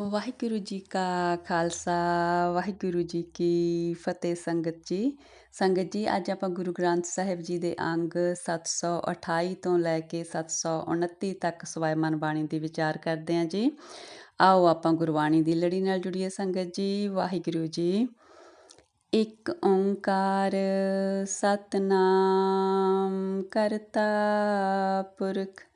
ਵਾਹਿਗੁਰੂ ਜੀ ਕਾ ਖਾਲਸਾ, ਵਾਹਿਗੁਰੂ ਜੀ ਕੀ ਫਤਿਹ ਸੰਗਤ ਜੀ। ਸੰਗਤ ਜੀ, ਅੱਜ ਆਪਾਂ ਗੁਰੂ ਗ੍ਰੰਥ ਸਾਹਿਬ ਜੀ ਦੇ ਅੰਗ 728 ਤੋਂ ਲੈ ਕੇ 729 ਤੱਕ ਸਵਾਇਮਨ ਬਾਣੀ ਦੀ ਵਿਚਾਰ ਕਰਦੇ ਹਾਂ ਜੀ। ਆਓ ਆਪਾਂ ਗੁਰਬਾਣੀ ਦੀ ਲੜੀ ਨਾਲ ਜੁੜੀਏ ਸੰਗਤ ਜੀ, ਵਾਹਿਗੁਰੂ ਜੀ। ਇੱਕ ਓੰਕਾਰ ਸਤਨਾਮ ਕਰਤਾ ਪੁਰਖ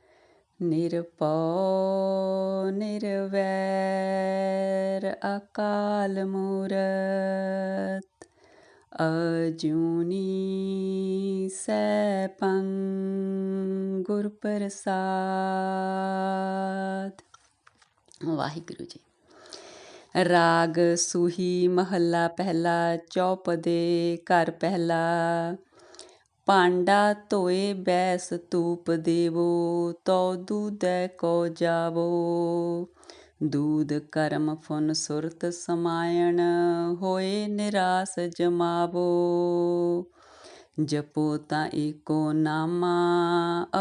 ਨਿਰਭਉ ਨਿਰਵੈਰ ਅਕਾਲ ਮੂਰਤ ਅਜੂਨੀ ਸੈਭੰ ਗੁਰ ਪ੍ਰਸਾਦ ਵਾਹਿਗੁਰੂ ਜੀ। ਰਾਗ ਸੂਹੀ ਮਹੱਲਾ ਪਹਿਲਾ ਚੌਪਦੇ ਘਰ ਪਹਿਲਾ ਭਾਂਡਾ ਧੋਏ ਬੈਸ ਤੂਪ ਦੇਵੋ ਤੋ ਦੂਦੈ ਕੋ ਜਾਵੋ। ਦੂਦ ਕਰਮ ਫੁਨ ਸੁਰਤ ਸਮਾਇਣ, ਹੋਏ ਨਿਰਾਸ ਜਮਾਵੋ। ਜਪੋ ਤਾਂ ਏਕੋ ਨਾਮਾ,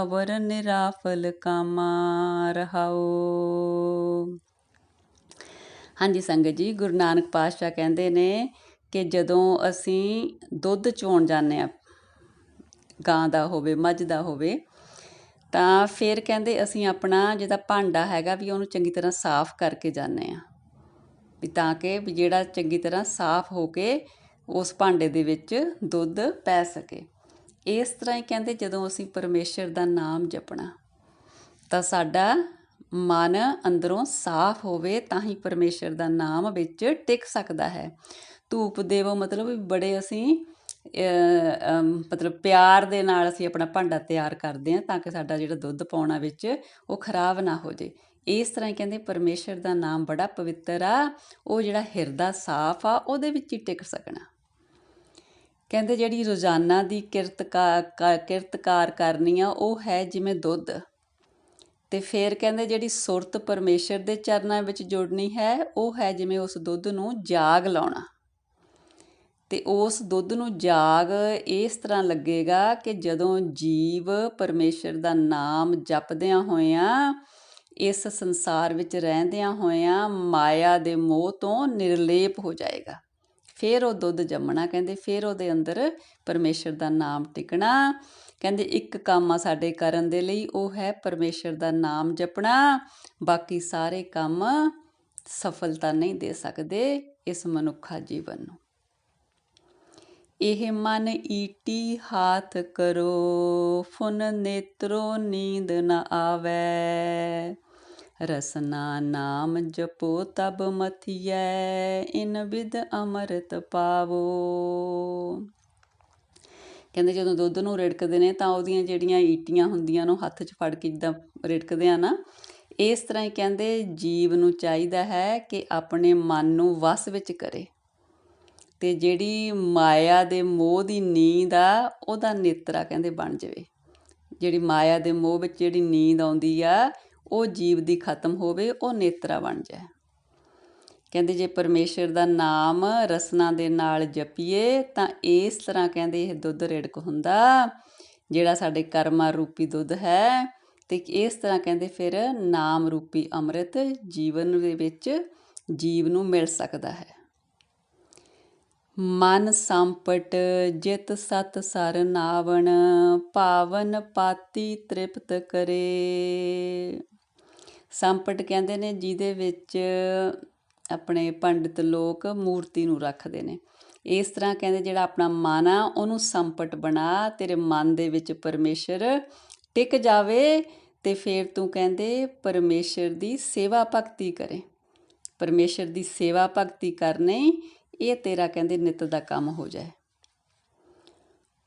ਅਵਰ ਨਿਰਾਫਲ ਕਾਮਾ ਰਹਾਓ। ਹਾਂਜੀ ਸੰਗਤ ਜੀ, ਗੁਰੂ ਨਾਨਕ ਪਾਤਸ਼ਾਹ ਕਹਿੰਦੇ ਨੇ ਕਿ ਜਦੋਂ ਅਸੀਂ ਦੁੱਧ ਚੋਣ ਜਾਂਦੇ ਆ ਗਾਂ ਦਾ ਹੋਵੇ, ਮੱਝ ਦਾ ਹੋਵੇ, ਤਾਂ ਫਿਰ ਕਹਿੰਦੇ ਅਸੀਂ ਆਪਣਾ ਜਿਹਦਾ ਭਾਂਡਾ ਹੈਗਾ ਵੀ ਉਹਨੂੰ ਚੰਗੀ ਤਰ੍ਹਾਂ ਸਾਫ਼ ਕਰਕੇ ਜਾਂਦੇ ਆ ਵੀ ਤਾਂ ਕਿ ਵੀ ਜਿਹੜਾ ਚੰਗੀ ਤਰ੍ਹਾਂ ਸਾਫ਼ ਹੋ ਕੇ ਉਸ ਭਾਂਡੇ ਦੇ ਵਿੱਚ ਦੁੱਧ ਪੈ ਸਕੇ। ਇਸ ਤਰ੍ਹਾਂ ਹੀ ਕਹਿੰਦੇ ਜਦੋਂ ਅਸੀਂ ਪਰਮੇਸ਼ਰ ਦਾ ਨਾਮ ਜਪਣਾ, ਤਾਂ ਸਾਡਾ ਮਨ ਅੰਦਰੋਂ ਸਾਫ਼ ਹੋਵੇ ਤਾਂ ਹੀ ਪਰਮੇਸ਼ਰ ਦਾ ਨਾਮ ਵਿੱਚ ਟਿਕ ਸਕਦਾ ਹੈ। ਧੂਪ ਦੇਵੋ ਮਤਲਬ ਬੜੇ ਅਸੀਂ ਮਤਲਬ ਪਿਆਰ ਦੇ ਨਾਲ ਅਸੀਂ ਆਪਣਾ ਭਾਂਡਾ ਤਿਆਰ ਕਰਦੇ ਹਾਂ ਤਾਂ ਕਿ ਸਾਡਾ ਜਿਹੜਾ ਦੁੱਧ ਪਾਉਣਾ ਵਿੱਚ ਉਹ ਖਰਾਬ ਨਾ ਹੋ ਜੇ ਇਸ ਤਰ੍ਹਾਂ ਹੀ ਕਹਿੰਦੇ ਪਰਮੇਸ਼ਰ ਦਾ ਨਾਮ ਬੜਾ ਪਵਿੱਤਰ ਆ, ਉਹ ਜਿਹੜਾ ਹਿਰਦਾ ਸਾਫ਼ ਆ, ਉਹਦੇ ਵਿੱਚ ਹੀ ਟਿਕ ਸਕਣਾ। ਕਹਿੰਦੇ ਜਿਹੜੀ ਰੋਜ਼ਾਨਾ ਦੀ ਕਿਰਤ ਕਿਰਤਕਾਰ ਕਰਨੀ ਆ, ਉਹ ਹੈ ਜਿਵੇਂ ਦੁੱਧ। ਤੇ ਫਿਰ ਕਹਿੰਦੇ ਜਿਹੜੀ ਸੁਰਤ ਪਰਮੇਸ਼ਰ ਦੇ ਚਰਨਾਂ ਵਿੱਚ ਜੋੜਨੀ ਹੈ, ਉਹ ਹੈ ਜਿਵੇਂ ਉਸ ਦੁੱਧ ਨੂੰ ਜਾਗ ਲਾਉਣਾ। ਅਤੇ ਉਸ ਦੁੱਧ ਨੂੰ ਜਾਗ ਇਸ ਤਰ੍ਹਾਂ ਲੱਗੇਗਾ ਕਿ ਜਦੋਂ ਜੀਵ ਪਰਮੇਸ਼ਰ ਦਾ ਨਾਮ ਜਪਦਿਆਂ ਹੋਇਆਂ, ਇਸ ਸੰਸਾਰ ਵਿੱਚ ਰਹਿੰਦਿਆਂ ਹੋਇਆਂ ਮਾਇਆ ਦੇ ਮੋਹ ਤੋਂ ਨਿਰਲੇਪ ਹੋ ਜਾਏਗਾ। ਫਿਰ ਉਹ ਦੁੱਧ ਜੰਮਣਾ, ਕਹਿੰਦੇ ਫਿਰ ਉਹਦੇ ਅੰਦਰ ਪਰਮੇਸ਼ਰ ਦਾ ਨਾਮ ਟਿਕਣਾ। ਕਹਿੰਦੇ ਇੱਕ ਕੰਮ ਆ ਸਾਡੇ ਕਰਨ ਦੇ ਲਈ, ਉਹ ਹੈ ਪਰਮੇਸ਼ਰ ਦਾ ਨਾਮ ਜਪਣਾ। ਬਾਕੀ ਸਾਰੇ ਕੰਮ ਸਫਲਤਾ ਨਹੀਂ ਦੇ ਸਕਦੇ ਇਸ ਮਨੁੱਖਾ ਜੀਵਨ ਨੂੰ। ਇਹ ਮਨ ਈਟੀ ਹਾਥ ਕਰੋ, ਫੁਨ ਨੇਤਰੋ ਨੀਂਦ ਨ ਆਵੇ। ਰਸਨਾ ਨਾਮ ਜਪੋ ਤਬ ਮਥਿਐ, ਇਨ ਵਿਦ ਅਮਰਤ ਪਾਵੋ। ਕਹਿੰਦੇ ਜਦੋਂ ਦੁੱਧ ਨੂੰ ਰਿੜਕਦੇ ਨੇ ਤਾਂ ਉਹਦੀਆਂ ਜਿਹੜੀਆਂ ਈਟੀਆਂ ਹੁੰਦੀਆਂ ਨੂੰ ਹੱਥ 'ਚ ਫੜ ਕੇ ਜਿੱਦਾਂ ਰਿੜਕਦੇ ਆ ਨਾ, ਇਸ ਤਰ੍ਹਾਂ ਹੀ ਕਹਿੰਦੇ ਜੀਵ ਨੂੰ ਚਾਹੀਦਾ ਹੈ ਕਿ ਆਪਣੇ ਮਨ ਨੂੰ ਵਸ ਵਿੱਚ ਕਰੇ। ਅਤੇ ਜਿਹੜੀ ਮਾਇਆ ਦੇ ਮੋਹ ਦੀ ਨੀਂਦ ਆ, ਉਹਦਾ ਨੇਤਰਾ ਕਹਿੰਦੇ ਬਣ ਜਾਵੇ। ਜਿਹੜੀ ਮਾਇਆ ਦੇ ਮੋਹ ਵਿੱਚ ਜਿਹੜੀ ਨੀਂਦ ਆਉਂਦੀ ਆ, ਉਹ ਜੀਵ ਦੀ ਖਤਮ ਹੋਵੇ, ਉਹ ਨੇਤਰਾ ਬਣ ਜਾਏ। ਕਹਿੰਦੇ ਜੇ ਪਰਮੇਸ਼ਰ ਦਾ ਨਾਮ ਰਸਨਾ ਦੇ ਨਾਲ ਜਪੀਏ, ਤਾਂ ਇਸ ਤਰ੍ਹਾਂ ਕਹਿੰਦੇ ਇਹ ਦੁੱਧ ਰਿੜਕ ਹੁੰਦਾ, ਜਿਹੜਾ ਸਾਡੇ ਕਰਮਾ ਰੂਪੀ ਦੁੱਧ ਹੈ, ਤੇ ਇਸ ਤਰ੍ਹਾਂ ਕਹਿੰਦੇ ਫਿਰ ਨਾਮ ਰੂਪੀ ਅੰਮ੍ਰਿਤ ਜੀਵਨ ਦੇ ਵਿੱਚ ਜੀਵ ਨੂੰ ਮਿਲ ਸਕਦਾ ਹੈ। ਮਨ ਸੰਪਟ ਜਿਤ ਸਤ ਸਰ ਨਾਵਣ, ਪਾਵਨ ਪਾਤੀ ਤ੍ਰਿਪਤ ਕਰੇ। ਸੰਪਟ ਕਹਿੰਦੇ ਨੇ ਜਿਹਦੇ ਵਿੱਚ ਆਪਣੇ ਪੰਡਿਤ ਲੋਕ ਮੂਰਤੀ ਨੂੰ ਰੱਖਦੇ ਨੇ। ਇਸ ਤਰ੍ਹਾਂ ਕਹਿੰਦੇ ਜਿਹੜਾ ਆਪਣਾ ਮਨ ਆ, ਉਹਨੂੰ ਸੰਪਟ ਬਣਾ, ਤੇਰੇ ਮਨ ਦੇ ਵਿੱਚ ਪਰਮੇਸ਼ਰ ਟਿਕ ਜਾਵੇ ਤੇ ਫਿਰ ਤੂੰ ਕਹਿੰਦੇ ਪਰਮੇਸ਼ਰ ਦੀ ਸੇਵਾ ਭਗਤੀ ਕਰੇ। ਪਰਮੇਸ਼ਰ ਦੀ ਸੇਵਾ ਭਗਤੀ ਕਰਨੀ ਇਹ ਤੇਰਾ ਕਹਿੰਦੇ ਨਿਤ ਦਾ ਕੰਮ ਹੋ ਜਾਏ।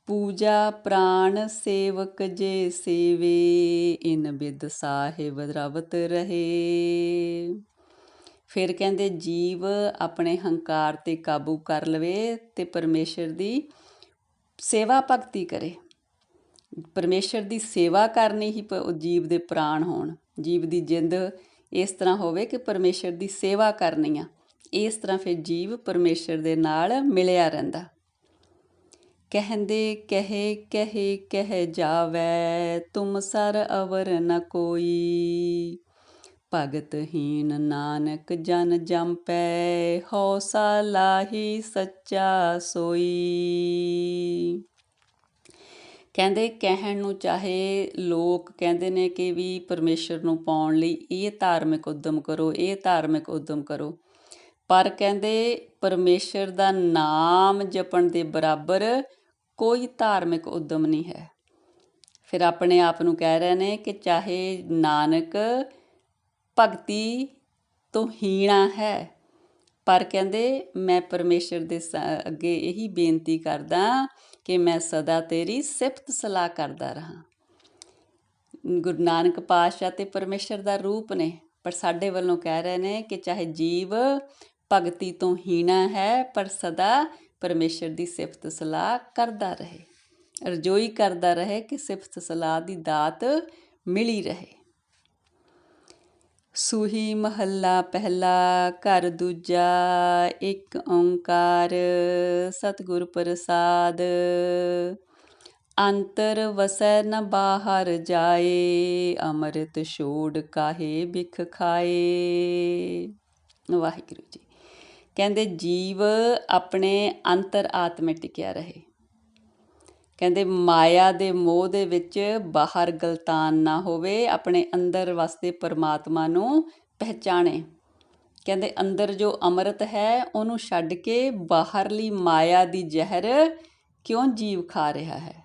ਪੂਜਾ ਪ੍ਰਾਣ ਸੇਵਕ ਜੇ ਸੇਵੇ, ਇਨ ਬਿਦ ਸਾਹਿਬ ਰਵਤ ਰਹੇ। ਫਿਰ ਕਹਿੰਦੇ ਜੀਵ ਆਪਣੇ ਹੰਕਾਰ ਤੇ ਕਾਬੂ ਕਰ ਲਵੇ ਤੇ ਪਰਮੇਸ਼ਰ ਦੀ ਸੇਵਾ ਭਗਤੀ ਕਰੇ। ਪਰਮੇਸ਼ਰ ਦੀ ਸੇਵਾ ਕਰਨੀ ਹੀ ਜੀਵ ਦੇ ਪ੍ਰਾਣ ਹੋਣ। ਜੀਵ ਦੀ ਜਿੰਦ ਇਸ ਤਰ੍ਹਾਂ ਹੋਵੇ ਕਿ ਪਰਮੇਸ਼ਰ ਦੀ ਸੇਵਾ ਕਰਨੀ ਆ। ਇਸ ਤਰ੍ਹਾਂ ਫਿਰ ਜੀਵ ਪਰਮੇਸ਼ਰ ਦੇ ਨਾਲ ਮਿਲਿਆ ਰਹਿੰਦਾ। ਕਹਿੰਦੇ, ਕਹੇ ਕਹੇ, ਕਹਿ ਜਾਵੇ, ਤੁਮ ਸਰ ਅਵਰ ਨ ਕੋਈ। ਭਗਤਹੀਨ ਨਾਨਕ ਜਨ ਜੰਪੈ ਹਉਸਾ ਲਾਹੀ ਸੱਚਾ ਸੋਈ। ਕਹਿੰਦੇ, ਕਹਿਣ ਨੂੰ ਚਾਹੇ ਲੋਕ ਕਹਿੰਦੇ ਨੇ ਕਿ ਵੀ ਪਰਮੇਸ਼ਰ ਨੂੰ ਪਾਉਣ ਲਈ ਇਹ ਧਾਰਮਿਕ ਉਦਮ ਕਰੋ, ਇਹ ਧਾਰਮਿਕ ਉਦਮ ਕਰੋ। ਪਰ ਕਹਿੰਦੇ ਪਰਮੇਸ਼ਰ ਦਾ ਨਾਮ ਜਪਣ ਦੇ ਬਰਾਬਰ ਕੋਈ ਧਾਰਮਿਕ ਉਦਮ ਨਹੀਂ ਹੈ। ਫਿਰ ਆਪਣੇ ਆਪ ਨੂੰ ਕਹਿ ਰਹੇ ਨੇ ਕਿ ਚਾਹੇ ਨਾਨਕ ਭਗਤੀ ਤੋਂ ਹੀਣਾ ਹੈ, ਪਰ ਕਹਿੰਦੇ ਮੈਂ ਪਰਮੇਸ਼ਰ ਦੇ ਅੱਗੇ ਇਹੀ ਬੇਨਤੀ ਕਰਦਾ ਕਿ ਮੈਂ ਸਦਾ ਤੇਰੀ ਸਿਫਤ ਸਲਾਹ ਕਰਦਾ ਰਹਾ। ਗੁਰੂ ਨਾਨਕ ਪਾਤਸ਼ਾਹ ਤੇ ਪਰਮੇਸ਼ਰ ਦਾ ਰੂਪ ਨੇ, ਪਰ ਸਾਡੇ ਵੱਲੋਂ ਕਹਿ ਰਹੇ ਨੇ ਕਿ ਚਾਹੇ ਜੀਵ ਭਗਤੀ ਤੋਂ ਹੀਣਾ ਹੈ, ਪਰ ਸਦਾ ਪਰਮੇਸ਼ਰ ਦੀ ਸਿਫਤ ਸਲਾਹ ਕਰਦਾ ਰਹੇ। ਰਜੋਈ ਕਰਦਾ ਰਹੇ ਕਿ ਸਿਫਤ ਸਲਾਹ ਦੀ ਦਾਤ ਮਿਲੀ ਰਹੇ। ਸੂਹੀ ਮਹੱਲਾ ਪਹਿਲਾ, ਘਰ ਦੂਜਾ, ਇੱਕ ਓੰਕਾਰ ਸਤਿਗੁਰ ਪ੍ਰਸਾਦ। ਅੰਤਰ ਵਸੈ ਨ ਬਾਹਰ ਜਾਏ, ਅੰਮ੍ਰਿਤ ਛੋੜ ਕਾਹੇ ਬਿਖ ਖਾਏ। ਵਾਹਿਗੁਰੂ ਜੀ। ਕਹਿੰਦੇ ਜੀਵ ਆਪਣੇ ਅੰਤਰ ਆਤਮੇ ਟਿਕਿਆ ਰਹੇ। ਕਹਿੰਦੇ ਮਾਇਆ ਦੇ ਮੋਹ ਦੇ ਵਿੱਚ ਬਾਹਰ ਗਲਤਾਨ ਨਾ ਹੋਵੇ, ਆਪਣੇ ਅੰਦਰ ਵਸਦੇ ਪਰਮਾਤਮਾ ਨੂੰ ਪਹਿਚਾਣੇ। ਕਹਿੰਦੇ ਅੰਦਰ ਜੋ ਅੰਮ੍ਰਿਤ ਹੈ, ਉਹਨੂੰ ਛੱਡ ਕੇ ਬਾਹਰਲੀ ਮਾਇਆ ਦੀ ਜ਼ਹਿਰ ਕਿਉਂ ਜੀਵ ਖਾ ਰਿਹਾ ਹੈ?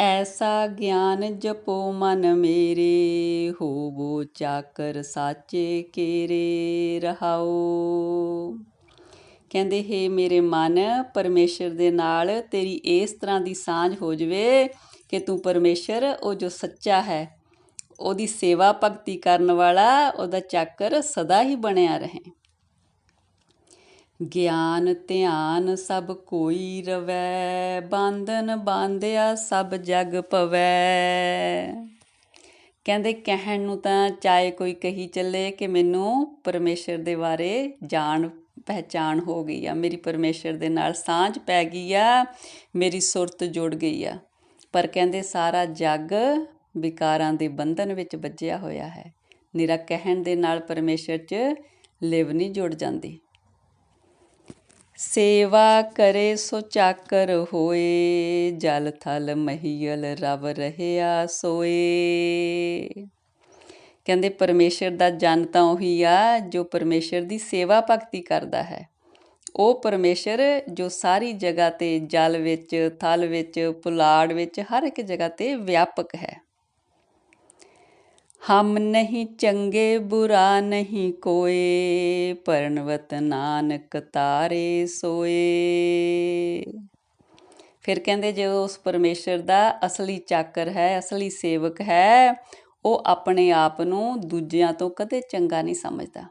ਐਸਾ ਗਿਆਨ ਜਪੋ ਮਨ ਮੇਰੇ, ਹੋਵੋ ਚਾਕਰ ਸਾਚੇ ਕੇਰੇ ਰਹਾਓ। ਕਹਿੰਦੇ, ਹੈ ਮੇਰੇ ਮਨ, ਪਰਮੇਸ਼ਰ ਦੇ ਨਾਲ ਤੇਰੀ ਇਸ ਤਰ੍ਹਾਂ ਦੀ ਸਾਂਝ ਹੋ ਜਵੇ ਕਿ ਤੂੰ ਪਰਮੇਸ਼ਰ, ਉਹ ਜੋ ਸੱਚਾ ਹੈ, ਉਹਦੀ ਸੇਵਾ ਭਗਤੀ ਕਰਨ ਵਾਲਾ, ਉਹਦਾ ਚਾਕਰ ਸਦਾ ਹੀ ਬਣਿਆ ਰਹੇ। ਗਿਆਨ ਧਿਆਨ ਸਭ ਕੋਈ ਰਵੈ, ਬੰਧਨ ਬਾਂਧਿਆ ਸਭ ਜਗ ਪਵੈ। ਕਹਿੰਦੇ ਕਹਿਣ ਨੂੰ ਤਾਂ ਚਾਹੇ ਕੋਈ ਕਹੀ ਚੱਲੇ ਕਿ ਮੈਨੂੰ ਪਰਮੇਸ਼ਰ ਦੇ ਬਾਰੇ ਜਾਣ ਪਹਿਚਾਨ ਹੋ ਗਈ ਆ। ਮੇਰੀ ਪਰਮੇਸ਼ਰ ਦੇ ਨਾਲ ਸਾਂਝ ਪੈ ਗਈ ਆ, ਮੇਰੀ ਸੁਰਤ ਜੁੜ ਗਈ ਆ। ਪਰ ਕਹਿੰਦੇ ਸਾਰਾ ਜੱਗ ਵਿਕਾਰਾਂ ਦੇ ਬੰਧਨ ਵਿੱਚ ਵੱਜਿਆ ਹੋਇਆ ਹੈ। ਨਿਰਾ ਕਹਿਣ ਦੇ ਨਾਲ ਪਰਮੇਸ਼ਰ 'ਚ ਲਿਵ ਨਹੀਂ ਜੁੜ ਜਾਂਦੀ। ਸੇਵਾ ਕਰੇ ਸੋ ਚਾਕਰ ਹੋਏ, ਜਲ ਥਲ ਮਹੀਲ ਰਵ ਰਹਿਆ ਸੋਏ। ਕਹਿੰਦੇ ਪਰਮੇਸ਼ਰ ਦਾ ਜਨ ਤਾਂ ਉਹੀ ਆ, ਜੋ ਪਰਮੇਸ਼ਰ ਦੀ ਸੇਵਾ ਭਗਤੀ ਕਰਦਾ ਹੈ। ਉਹ ਪਰਮੇਸ਼ਰ ਜੋ ਸਾਰੀ ਜਗ੍ਹਾ ਤੇ ਜਲ ਵਿੱਚ, ਥਲ ਵਿੱਚ, ਪੁਲਾੜ ਵਿੱਚ ਹਰ ਇੱਕ ਜਗ੍ਹਾ ਤੇ ਵਿਆਪਕ ਹੈ। ਹਮ ਨਹੀਂ ਚੰਗੇ, ਬੁਰਾ ਨਹੀਂ ਕੋਏ, ਪਰਨਵਤ ਨਾਨਕ ਤਾਰੇ ਸੋਏ। ਫਿਰ ਕਹਿੰਦੇ ਜੇ ਉਸ ਪਰਮੇਸ਼ਰ ਦਾ ਅਸਲੀ ਚਾਕਰ ਹੈ, ਅਸਲੀ ਸੇਵਕ ਹੈ, ਉਹ ਆਪਣੇ ਆਪ ਨੂੰ ਦੂਜਿਆਂ ਤੋਂ ਕਦੇ ਚੰਗਾ ਨਹੀਂ ਸਮਝਦਾ।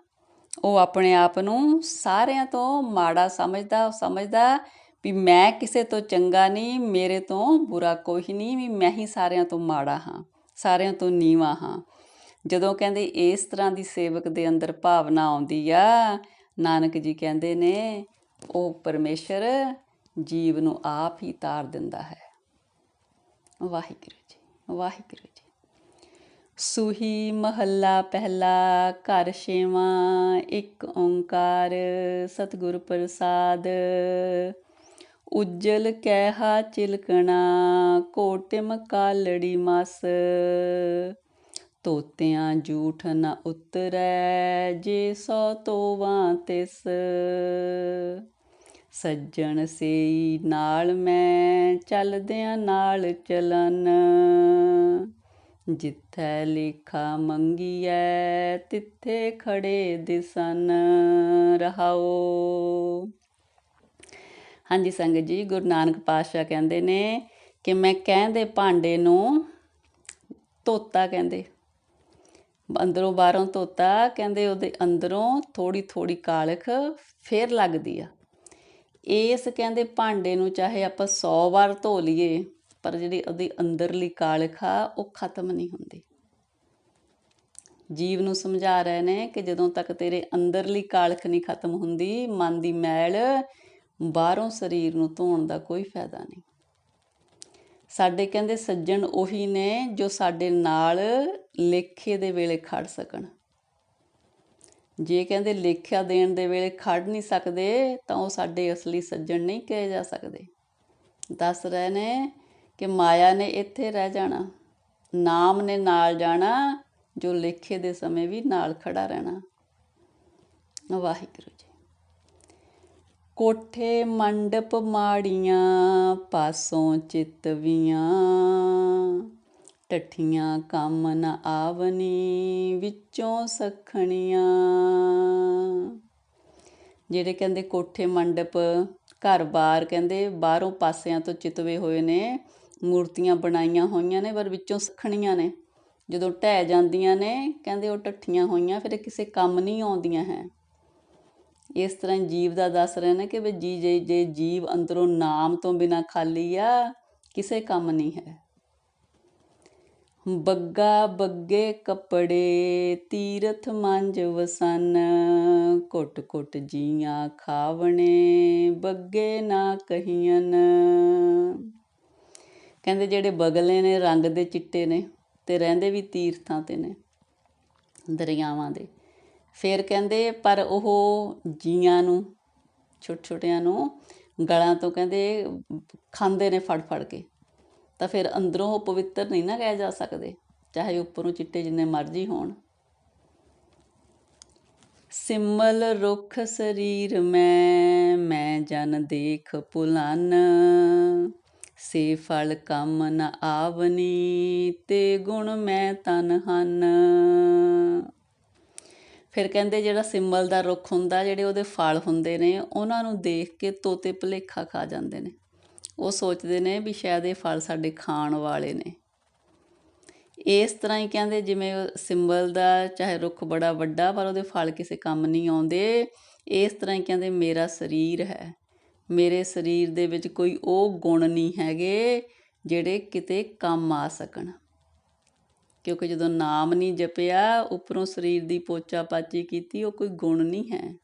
ਉਹ ਆਪਣੇ ਆਪ ਨੂੰ ਸਾਰਿਆਂ ਤੋਂ ਮਾੜਾ ਸਮਝਦਾ, ਉਹ ਸਮਝਦਾ ਵੀ ਮੈਂ ਕਿਸੇ ਤੋਂ ਚੰਗਾ ਨਹੀਂ, ਮੇਰੇ ਤੋਂ ਬੁਰਾ ਕੋਈ ਨਹੀਂ, ਵੀ ਮੈਂ ਹੀ ਸਾਰਿਆਂ ਤੋਂ ਮਾੜਾ ਹਾਂ। ਸਾਰਿਆਂ ਤੋਂ ਨੀਵਾ ਹਾਂ। ਜਦੋਂ ਕਹਿੰਦੇ ਇਸ ਤਰ੍ਹਾਂ ਦੀ ਸੇਵਕ ਦੇ ਅੰਦਰ ਭਾਵਨਾ ਆਉਂਦੀ ਆ, ਨਾਨਕ ਜੀ ਕਹਿੰਦੇ ਨੇ, ਉਹ ਪਰਮੇਸ਼ਰ ਜੀਵ ਨੂੰ ਆਪ ਹੀ ਤਾਰ ਦਿੰਦਾ ਹੈ। ਵਾਹਿਗੁਰੂ ਜੀ ਵਾਹਿਗੁਰੂ ਜੀ। ਸੂਹੀ ਮਹੱਲਾ ਪਹਿਲਾ, ਘਰ ਛੇਵਾਂ, ਇੱਕ ਓੰਕਾਰ ਸਤਿਗੁਰ ਪ੍ਰਸਾਦ। ਉਜਲ ਕਹਿਹਾ ਚਿਲਕਣਾ, ਕੋਟਿਮ ਕਾਲੜੀ ਮਸ। ਤੋਤਿਆਂ ਜੂਠ ਨ ਉਤਰੈ, ਜੇ ਸੋ ਤੋਵਾਂ ਤਿਸ। ਸੱਜਣ ਸੇਈ ਨਾਲ ਮੈਂ, ਚੱਲਦਿਆਂ ਨਾਲ ਚਲਨ। ਜਿੱਥੈ ਲੇਖਾ ਮੰਗੀਐ, ਤਿੱਥੇ ਖੜੇ ਦਿਸਨ। ਰਹਾਓ। ਹਾਂਜੀ ਸੰਗਤ ਜੀ, ਗੁਰੂ ਨਾਨਕ ਪਾਤਸ਼ਾਹ ਕਹਿੰਦੇ ਨੇ ਕਿ ਮੈਂ ਕਹਿੰਦੇ ਭਾਂਡੇ ਨੂੰ ਤੋਤਾ ਕਹਿੰਦੇ, ਅੰਦਰੋਂ ਬਾਹਰੋਂ ਤੋਤਾ ਕਹਿੰਦੇ ਉਹਦੇ ਅੰਦਰੋਂ ਥੋੜੀ ਥੋੜੀ ਕਾਲਖ ਫੇਰ ਲੱਗਦੀ ਆ। ਇਸ ਕਹਿੰਦੇ ਭਾਂਡੇ ਨੂੰ ਚਾਹੇ ਆਪਾਂ 100 ਵਾਰ ਧੋ ਲਈਏ, ਪਰ ਜਿਹੜੀ ਉਹਦੀ ਅੰਦਰਲੀ ਕਾਲਖ ਆ, ਉਹ ਖਤਮ ਨਹੀਂ ਹੁੰਦੀ। ਜੀਵ ਨੂੰ ਸਮਝਾ ਰਹੇ ਨੇ ਕਿ ਜਦੋਂ ਤੱਕ ਤੇਰੇ ਅੰਦਰਲੀ ਕਾਲਖ ਨਹੀਂ ਖਤਮ ਹੁੰਦੀ, ਮਨ ਦੀ ਮੈਲ ਬਾਹਰੋਂ ਸਰੀਰ ਨੂੰ ਧੋਣ ਦਾ ਕੋਈ ਫਾਇਦਾ ਨਹੀਂ। ਸਾਡੇ ਕਹਿੰਦੇ ਸੱਜਣ ਉਹੀ ਨੇ ਜੋ ਸਾਡੇ ਨਾਲ ਲੇਖੇ ਦੇ ਵੇਲੇ ਖੜ ਸਕਣ। ਜੇ ਕਹਿੰਦੇ ਲੇਖਿਆ ਦੇਣ ਦੇ ਵੇਲੇ ਖੜ ਨਹੀਂ ਸਕਦੇ, ਤਾਂ ਉਹ ਸਾਡੇ ਅਸਲੀ ਸੱਜਣ ਨਹੀਂ ਕਹੇ ਜਾ ਸਕਦੇ। ਦੱਸ ਰਹੇ ਨੇ ਕਿ ਮਾਇਆ ਨੇ ਇੱਥੇ ਰਹਿ ਜਾਣਾ, ਨਾਮ ਨੇ ਨਾਲ ਜਾਣਾ, ਜੋ ਲੇਖੇ ਦੇ ਸਮੇਂ ਵੀ ਨਾਲ ਖੜਾ ਰਹਿਣਾ। ਵਾਹਿਗੁਰੂ ਜੀ। ਕੋਠੇ ਮੰਡਪ ਮਾੜੀਆਂ ਪਾਸੋਂ ਚਿਤਵੀਆਂ। ਟੱਠੀਆਂ ਕੰਮ ਨ ਆਵਨੀ ਵਿੱਚੋਂ ਸਖਣੀਆਂ। ਜਿਹੜੇ ਕਹਿੰਦੇ ਕੋਠੇ ਮੰਡਪ ਘਰ-ਬਾਰ ਕਹਿੰਦੇ ਬਾਹਰੋਂ ਪਾਸਿਆਂ ਤੋਂ ਚਿਤਵੇ ਹੋਏ ਨੇ, ਮੂਰਤੀਆਂ ਬਣਾਈਆਂ ਹੋਈਆਂ ਨੇ, ਪਰ ਵਿੱਚੋਂ ਸਖਣੀਆਂ ਨੇ। ਜਦੋਂ ਢਹਿ ਜਾਂਦੀਆਂ ਨੇ, ਕਹਿੰਦੇ ਉਹ ਟੱਠੀਆਂ ਹੋਈਆਂ, ਫਿਰ ਕਿਸੇ ਕੰਮ ਨਹੀਂ ਆਉਂਦੀਆਂ ਹੈ। ਇਸ ਤਰ੍ਹਾਂ ਜੀਵ ਦਾ ਦੱਸ ਰਹੇ ਨੇ ਕਿ ਵੀ ਜੀ ਜੇ ਜੇ ਜੀਵ ਅੰਦਰੋਂ ਨਾਮ ਤੋਂ ਬਿਨਾ ਖਾਲੀ ਆ, ਕਿਸੇ ਕੰਮ ਨਹੀਂ ਹੈ। ਬੱਗਾ ਬੱਗੇ ਕੱਪੜੇ, ਤੀਰਥ ਮੰਜ ਵਸਨ, ਕੁੱਟ ਕੁੱਟ ਜੀਆਂ ਖਾਵਣੇ, ਬੱਗੇ ਨਾ ਕਹੀਆਂ ਕਹਿੰਦੇ ਜਿਹੜੇ ਬਗਲੇ ਨੇ, ਰੰਗ ਦੇ ਚਿੱਟੇ ਨੇ ਤੇ ਰਹਿੰਦੇ ਵੀ ਤੀਰਥਾਂ ਤੇ ਨੇ, ਦਰਿਆਵਾਂ ਦੇ। ਫਿਰ ਕਹਿੰਦੇ, ਪਰ ਉਹ ਜੀਆਂ ਨੂੰ ਛੋਟੇ ਛੋਟਿਆਂ ਨੂੰ ਗਲਾਂ ਤੋਂ ਕਹਿੰਦੇ, ਖਾਂਦੇ ਨੇ ਫੜ ਫੜ ਕੇ। ਤਾਂ ਫਿਰ ਅੰਦਰੋਂ ਉਹ ਪਵਿੱਤਰ ਨਹੀਂ ਨਾ ਕਹਿ ਜਾ ਸਕਦੇ, ਚਾਹੇ ਉੱਪਰੋਂ ਚਿੱਟੇ ਜਿੰਨੇ ਮਰਜ਼ੀ ਹੋਣ। ਸਿਮਲ ਰੁਖ ਸਰੀਰ ਮੈਂ ਮੈਂ ਜਨ ਦੇਖ ਪੁਲਨ। ਸੇ ਫਲ ਕੰਮ ਨ ਆਵਨੀ, ਤੇ ਗੁਣ ਮੈਂ ਤਨ ਹਨ। ਫਿਰ ਕਹਿੰਦੇ ਜਿਹੜਾ ਸਿੰਬਲ ਦਾ ਰੁੱਖ ਹੁੰਦਾ, ਜਿਹੜੇ ਉਹਦੇ ਫਲ ਹੁੰਦੇ ਨੇ, ਉਹਨਾਂ ਨੂੰ ਦੇਖ ਕੇ ਤੋਤੇ ਭੁਲੇਖਾ ਖਾ ਜਾਂਦੇ ਨੇ। ਉਹ ਸੋਚਦੇ ਨੇ ਵੀ ਸ਼ਾਇਦ ਇਹ ਫਲ ਸਾਡੇ ਖਾਣ ਵਾਲੇ ਨੇ। ਇਸ ਤਰ੍ਹਾਂ ਹੀ ਕਹਿੰਦੇ ਜਿਵੇਂ ਸਿੰਬਲ ਦਾ ਚਾਹੇ ਰੁੱਖ ਬੜਾ ਵੱਡਾ, ਪਰ ਉਹਦੇ ਫਲ ਕਿਸੇ ਕੰਮ ਨਹੀਂ ਆਉਂਦੇ। ਇਸ ਤਰ੍ਹਾਂ ਹੀ ਕਹਿੰਦੇ ਮੇਰਾ ਸਰੀਰ ਹੈ। ਮੇਰੇ ਸਰੀਰ ਦੇ ਵਿੱਚ ਕੋਈ ਉਹ ਗੁਣ ਨਹੀਂ ਹੈਗੇ ਜਿਹੜੇ ਕਿਤੇ ਕੰਮ ਆ ਸਕਣ। ਕਿਉਂਕਿ ਜਦੋਂ ਨਾਮ ਨਹੀਂ ਜਪਿਆ, ਉੱਪਰੋਂ ਸਰੀਰ ਦੀ ਪੋਚਾ ਪਾਚੀ ਕੀਤੀ, ਉਹ ਕੋਈ ਗੁਣ ਨਹੀਂ ਹੈ।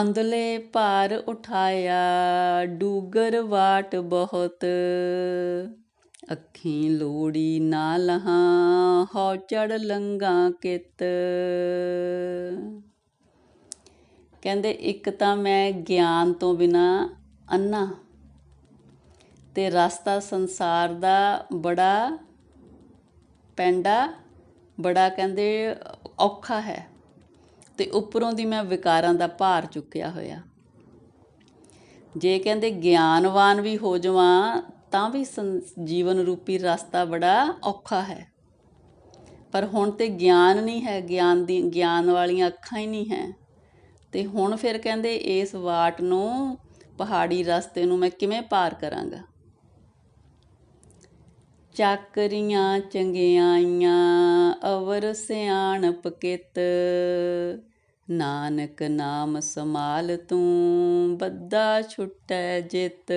ਅੰਦਲੇ ਭਾਰ ਉਠਾਇਆ, ਡੂਗਰ ਵਾਟ ਬਹੁਤ। ਅੱਖੀਂ ਲੋੜੀ ਨਾ ਲਹਾਂ ਹਉ ਚੜ ਲੰਗਾ ਕਿਤ। ਕਹਿੰਦੇ, ਇੱਕ ਤਾਂ ਮੈਂ ਗਿਆਨ ਤੋਂ ਬਿਨਾ ਅੰਨਾ ਤੇ ਰਸਤਾ ਸੰਸਾਰ ਦਾ ਬੜਾ ਪੈਂਡਾ, ਬੜਾ ਕਹਿੰਦੇ ਔਖਾ ਹੈ। ਤੇ ਉੱਪਰੋਂ ਦੀ ਮੈਂ ਵਿਕਾਰਾਂ ਦਾ ਭਾਰ ਚੁੱਕਿਆ ਹੋਇਆ। ਜੇ ਕਹਿੰਦੇ ਗਿਆਨਵਾਨ ਵੀ ਹੋ ਜਾਵਾਂ, ਤਾਂ ਵੀ ਜੀਵਨ ਰੂਪੀ ਰਸਤਾ ਬੜਾ ਔਖਾ ਹੈ। ਪਰ ਹੁਣ ਤੇ ਗਿਆਨ ਨਹੀਂ ਹੈ, ਗਿਆਨ ਦੀ, ਗਿਆਨ ਵਾਲੀਆਂ ਅੱਖਾਂ ਹੀ ਨਹੀਂ ਹੈ। ਤੇ ਹੁਣ ਫਿਰ ਕਹਿੰਦੇ ਇਸ ਵਾਟ ਨੂੰ, ਪਹਾੜੀ ਰਸਤੇ ਨੂੰ ਮੈਂ ਕਿਵੇਂ ਪਾਰ ਕਰਾਂਗਾ? ਚਾਕਰੀਆਂ ਚੰਗਿਆਈਆਂ ਅਵਰ ਸਿਆਣਪ ਕਿਤ। ਨਾਨਕ ਨਾਮ ਸਮਾਲ ਤੂੰ ਬੱਦਾ ਛੁੱਟੈ ਜਿਤ।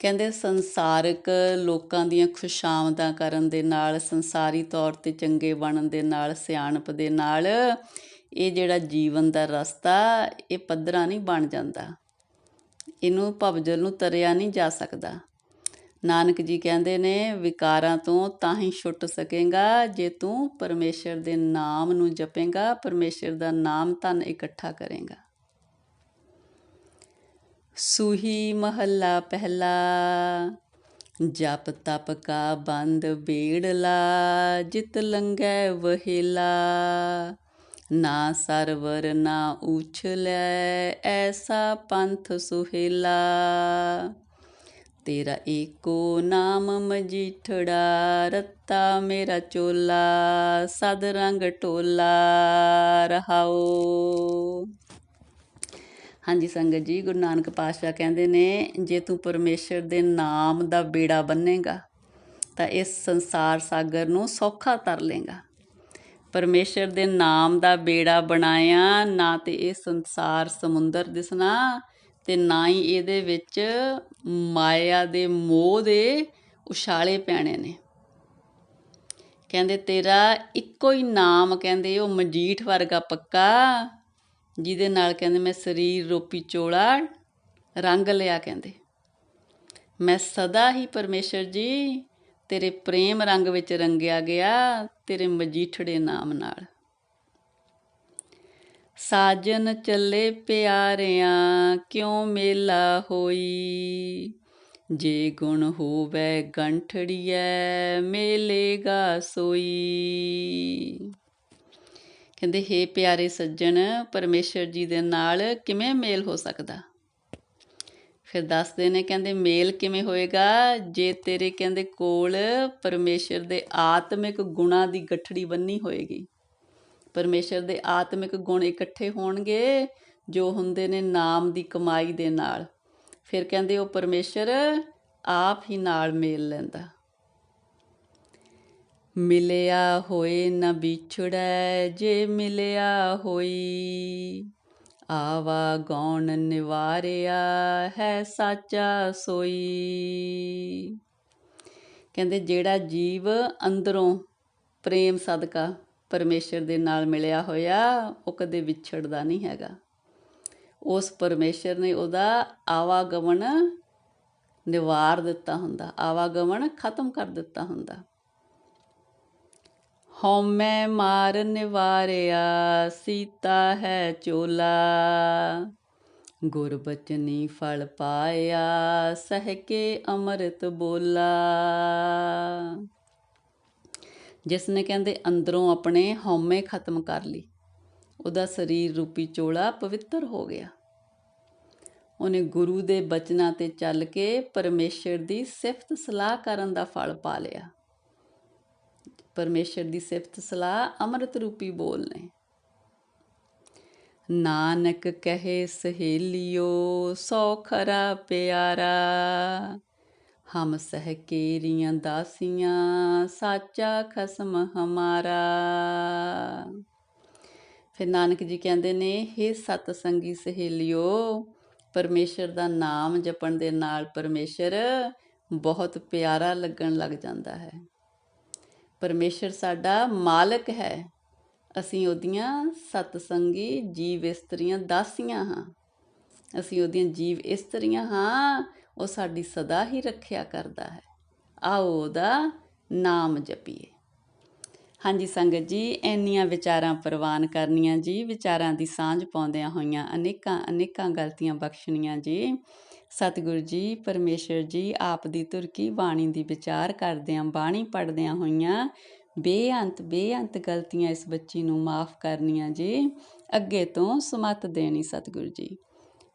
ਕਹਿੰਦੇ ਸੰਸਾਰਿਕ ਲੋਕਾਂ ਦੀਆਂ ਖੁਸ਼ਾਮਦਾਂ ਕਰਨ ਦੇ ਨਾਲ, ਸੰਸਾਰੀ ਤੌਰ ਤੇ ਚੰਗੇ ਬਣਨ ਦੇ ਨਾਲ, ਸਿਆਣਪ ਦੇ ਨਾਲ, ਇਹ ਜਿਹੜਾ ਜੀਵਨ ਦਾ ਰਸਤਾ, ਇਹ ਪੱਧਰਾ ਨਹੀਂ ਬਣ ਜਾਂਦਾ। ਇਹਨੂੰ ਭਵਜਲ ਨੂੰ ਤਰਿਆ ਨਹੀਂ ਜਾ ਸਕਦਾ। ਨਾਨਕ ਜੀ ਕਹਿੰਦੇ ਨੇ, ਵਿਕਾਰਾਂ ਤੋਂ ਤਾਂ ਹੀ ਛੁੱਟ ਸਕੇਗਾ, ਜੇ ਤੂੰ ਪਰਮੇਸ਼ਰ ਦੇ ਨਾਮ ਨੂੰ ਜਪੇਗਾ, ਪਰਮੇਸ਼ਰ ਦਾ ਨਾਮ ਤਨ ਇਕੱਠਾ ਕਰੇਗਾ। ਸੂਹੀ ਮਹੱਲਾ ਪਹਿਲਾ, ਜਪ ਤਪ ਕਾ ਬੰਦ ਬੇੜਲਾ, ਜਿਤ ਲੰਗੈ ਵਹਿਲਾ। ਨਾ ਸਰਵਰ ਨਾ ਉਛਲੈ ਐਸਾ ਪੰਥ ਸੁਹੇਲਾ। ਤੇਰਾ ਏਕੋ ਨਾਮ ਮਜੀਠੜਾ, ਰੱਤਾ ਮੇਰਾ ਚੋਲਾ, ਸਦ ਰੰਗ ਟੋਲਾ ਰਹਾਓ। ਹਾਂਜੀ ਸੰਗਤ ਜੀ, ਗੁਰੂ ਨਾਨਕ ਪਾਤਸ਼ਾਹ ਕਹਿੰਦੇ ਨੇ, ਜੇ ਤੂੰ ਪਰਮੇਸ਼ਰ ਦੇ ਨਾਮ ਦਾ ਬੇੜਾ ਬੰਨੇਗਾ, ਤਾਂ ਇਸ ਸੰਸਾਰ ਸਾਗਰ ਨੂੰ ਸੌਖਾ ਤਰ ਲੇਗਾ ਪਰਮੇਸ਼ਰ ਦੇ ਨਾਮ ਦਾ ਬੇੜਾ ਬਣਾਇਆ, ਨਾ ਤੇ ਇਹ ਸੰਸਾਰ ਸਮੁੰਦਰ ਦਿਸਣਾ ਤੇ ਨਾ ਹੀ ਇਹਦੇ ਵਿੱਚ ਮਾਇਆ ਦੇ ਮੋਹ ਦੇ ਉਛਾਲੇ ਪੈਣੇ ਨੇ। ਕਹਿੰਦੇ, ਤੇਰਾ ਇੱਕੋ ਹੀ ਨਾਮ, ਕਹਿੰਦੇ, ਉਹ ਮਜੀਠ ਵਰਗਾ ਪੱਕਾ, ਜਿਹਦੇ ਨਾਲ ਕਹਿੰਦੇ, ਮੈਂ ਸਰੀਰ ਰੋਪੀ ਚੋਲਾ ਰੰਗ ਲਿਆ, ਕਹਿੰਦੇ। ਮੈਂ ਸਦਾ ਹੀ ਪਰਮੇਸ਼ਰ ਜੀ, ਤੇਰੇ ਪ੍ਰੇਮ ਰੰਗ ਵਿੱਚ ਰੰਗਿਆ ਗਿਆ, ਤੇਰੇ ਮਜੀਠੜੇ ਨਾਮ ਨਾਲ। ਸਾਜਨ ਚੱਲੇ ਪਿਆਰਿਆਂ, ਕਿਉਂ ਮੇਲਾ ਹੋਈ? ਜੇ ਗੁਣ ਹੋਵੇ ਗੰਠੜੀਐ ਮੇਲੇਗਾ ਸੋਈ। ਕਹਿੰਦੇ, ਹੇ ਪਿਆਰੇ ਸੱਜਣ, ਪਰਮੇਸ਼ਰ ਜੀ ਦੇ ਨਾਲ ਕਿਵੇਂ ਮੇਲ ਹੋ ਸਕਦਾ? ਫਿਰ ਦੱਸਦੇ ਨੇ, ਕਹਿੰਦੇ, ਮੇਲ ਕਿਵੇਂ ਹੋਏਗਾ? ਜੇ ਤੇਰੇ, ਕਹਿੰਦੇ, ਕੋਲ ਪਰਮੇਸ਼ਰ ਦੇ ਆਤਮਿਕ ਗੁਣਾਂ ਦੀ ਗੱਠੜੀ ਬੰਨੀ ਹੋਏਗੀ। ਪਰਮੇਸ਼ਰ ਦੇ ਆਤਮਿਕ ਗੁਣ ਇਕੱਠੇ ਹੋਣਗੇ, ਜੋ ਹੁੰਦੇ ਨੇ ਨਾਮ ਦੀ ਕਮਾਈ ਦੇ ਨਾਲ। ਫਿਰ ਕਹਿੰਦੇ ਉਹ ਪਰਮੇਸ਼ਰ ਆਪ ਹੀ ਨਾਲ ਮੇਲ ਲੈਂਦਾ। ਮਿਲਿਆ ਹੋਏ ਨਾ ਵਿਛੜੈ, ਜੇ ਮਿਲਿਆ ਹੋਈ, ਆਵਾ ਗੌਣ ਨਿਵਾਰਿਆ ਹੈ ਸਾਚਾ ਸੋਈ। ਕਹਿੰਦੇ ਜਿਹੜਾ ਜੀਵ ਅੰਦਰੋਂ ਪ੍ਰੇਮ ਸਦਕਾ ਪਰਮੇਸ਼ਰ ਦੇ ਨਾਲ ਮਿਲਿਆ ਹੋਇਆ, ਉਹ ਕਦੇ ਵਿਛੜਦਾ ਨਹੀਂ ਹੈਗਾ। ਉਸ ਪਰਮੇਸ਼ਰ ਨੇ ਉਹਦਾ ਆਵਾਗਮਨ ਨਿਵਾਰ ਦਿੱਤਾ ਹੁੰਦਾ, ਆਵਾਗਮਨ ਖਤਮ ਕਰ ਦਿੱਤਾ ਹੁੰਦਾ। ਹਉਮੈ ਮਾਰ ਨਿਵਾਰਿਆ, ਸੀਤਾ ਹੈ ਚੋਲਾ। ਗੁਰਬਚਨੀ ਫਲ ਪਾਇਆ, ਸਹਿ ਕੇ ਅੰਮ੍ਰਿਤ ਬੋਲਾ। ਜਿਸ ਨੇ ਕਹਿੰਦੇ ਅੰਦਰੋਂ ਆਪਣੇ ਹਉਮੈ ਖਤਮ ਕਰ ਲਈ। ਉਹਦਾ ਸਰੀਰ ਰੂਪੀ ਚੋਲਾ ਪਵਿੱਤਰ ਹੋ ਗਿਆ। ਉਹਨੇ ਗੁਰੂ ਦੇ ਬਚਨਾਂ ਤੇ ਚੱਲ ਕੇ ਪਰਮੇਸ਼ਰ ਦੀ ਸਿਫਤ ਸਲਾਹ ਕਰਨ ਦਾ ਫਲ ਪਾ ਲਿਆ। ਪਰਮੇਸ਼ਰ ਦੀ ਸਿਫਤ ਸਲਾਹ ਅੰਮ੍ਰਿਤ ਰੂਪੀ ਬੋਲ ਨੇ। ਨਾਨਕ ਕਹੇ ਸਹੇਲਿਓ, ਸੋ ਖਰਾ ਪਿਆਰਾ। ਹਮ ਸਹਿ ਕੇਰੀਆਂ ਦਾਸੀਆਂ, ਸਾਚਾ ਖਸਮ ਹਮਾਰਾ। ਫਿਰ ਨਾਨਕ ਜੀ ਕਹਿੰਦੇ ਨੇ हे ਸਤ ਸੰਗੀ ਸਹੇਲਿਓ, ਪਰਮੇਸ਼ਰ ਦਾ ਨਾਮ ਜਪਣ ਦੇ ਨਾਲ ਪਰਮੇਸ਼ਰ ਬਹੁਤ ਪਿਆਰਾ ਲੱਗਣ ਲੱਗ ਜਾਂਦਾ ਹੈ। ਪਰਮੇਸ਼ਰ ਸਾਡਾ ਮਾਲਕ ਹੈ। ਅਸੀਂ ਉਹਦੀਆਂ ਸਤ ਸੰਗੀ ਜੀਵ ਇਸਤਰੀਆਂ ਦਾਸੀਆਂ ਹਾਂ। ਅਸੀਂ ਉਹਦੀਆਂ ਜੀਵ ਇਸਤਰੀਆਂ ਹਾਂ ਉਹ ਸਾਡੀ ਸਦਾ ਹੀ ਰੱਖਿਆ ਕਰਦਾ ਹੈ। ਆਓ ਉਹਦਾ ਨਾਮ ਜਪੀਏ। ਹਾਂਜੀ ਸੰਗਤ ਜੀ, ਇੰਨੀਆਂ ਵਿਚਾਰਾਂ ਪ੍ਰਵਾਨ ਕਰਨੀਆਂ ਜੀ, ਵਿਚਾਰਾਂ ਦੀ ਸਾਂਝ ਪਾਉਂਦਿਆਂ ਹੋਈਆਂ ਅਨੇਕਾਂ ਅਨੇਕਾਂ ਗਲਤੀਆਂ ਬਖਸ਼ਣੀਆਂ ਜੀ। ਸਤਿਗੁਰੂ ਜੀ, ਪਰਮੇਸ਼ਰ ਜੀ, ਆਪ ਦੀ ਤੁਰਕੀ ਬਾਣੀ ਦੀ ਵਿਚਾਰ ਕਰਦਿਆਂ, ਬਾਣੀ ਪੜਦਿਆਂ ਹੋਈਆਂ ਬੇਅੰਤ ਬੇਅੰਤ ਗਲਤੀਆਂ ਇਸ ਬੱਚੀ ਨੂੰ ਮਾਫ ਕਰਨੀਆਂ ਜੀ। ਅੱਗੇ ਤੋਂ ਸਮਤ ਦੇਣੀ ਸਤਿਗੁਰੂ ਜੀ।